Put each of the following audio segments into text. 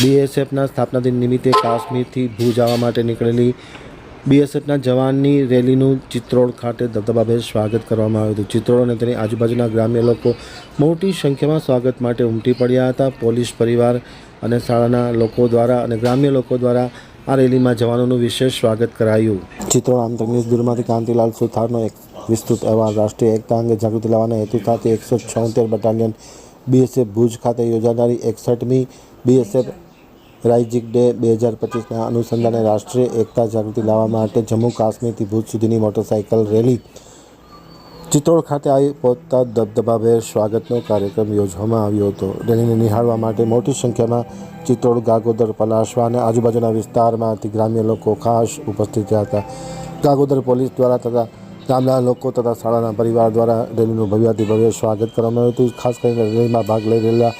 બીએસએફના સ્થાપના દિન નિમિત્તે કાશ્મીરથી ભુજ આવવા માટે નીકળેલી બીએસએફના જવાનની રેલીનું ચિત્રોડ ખાતે દબદબાભેર સ્વાગત કરવામાં આવ્યું હતું. ચિત્રોડ અને તેની આજુબાજુના ગ્રામ્ય લોકો મોટી સંખ્યામાં સ્વાગત માટે ઉમટી પડ્યા હતા. પોલીસ પરિવાર અને શાળાના લોકો દ્વારા અને ગ્રામ્ય લોકો દ્વારા આ રેલીમાં જવાનોનું વિશેષ સ્વાગત કરાયું. ચિત્રોડ આંતરગ્નિશ દૂરમાંથી કાંતિલાલ સુથારનો એક વિસ્તૃત અહેવાલ. રાષ્ટ્રીય એકતા અંગે જાગૃતિ લાવવાના હેતુ સાથે એકસો છોતેર બટાલિયન બીએસએફ ભુજ ખાતે યોજાનારી એકસઠમી બીએસએફ રાઇજિક ડે બે હજાર પચીસના અનુસંધાને રાષ્ટ્રીય એકતા જાગૃતિ લાવવા માટે જમ્મુ કાશ્મીરથી ભુજ સુધીની મોટરસાઇકલ રેલી. ચિત્રોડ ખાતે આવી પહોંચતા દબદબાભેર સ્વાગતનો કાર્યક્રમ યોજવામાં આવ્યો હતો. રેલીને નિહાળવા માટે મોટી સંખ્યામાં ચિત્રોડ ગાગોદર, પલાશવા અને આજુબાજુના વિસ્તારમાંથી ગ્રામ્ય લોકો ખાસ ઉપસ્થિત રહ્યા હતા. ગાગોદર પોલીસ દ્વારા તથા ગામના લોકો તથા શાળાના પરિવાર દ્વારા રેલીનું ભવ્યાતિભવ્ય સ્વાગત કરવામાં આવ્યું હતું. ખાસ કરીને રેલીમાં ભાગ લઈ રહેલા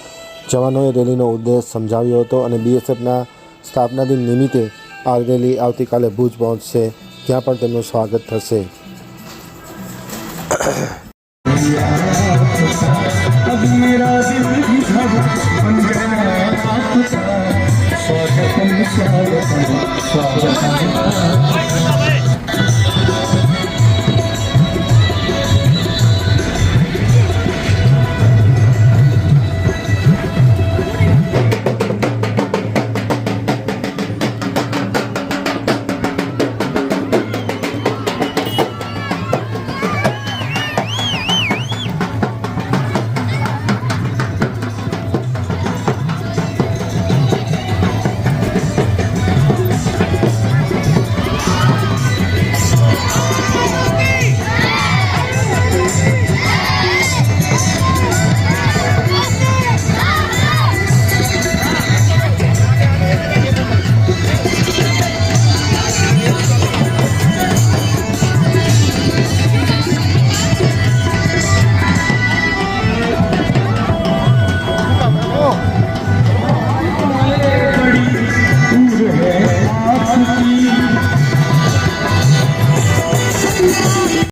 જવાનોએ રેલીનો ઉદ્દેશ સમજાવ્યો હતો અને બીએસએફના સ્થાપના દિન નિમિત્તે આ રેલી આવતીકાલે ભુજ પહોંચશે. ત્યાં પણ તેમનું સ્વાગત થશે. अब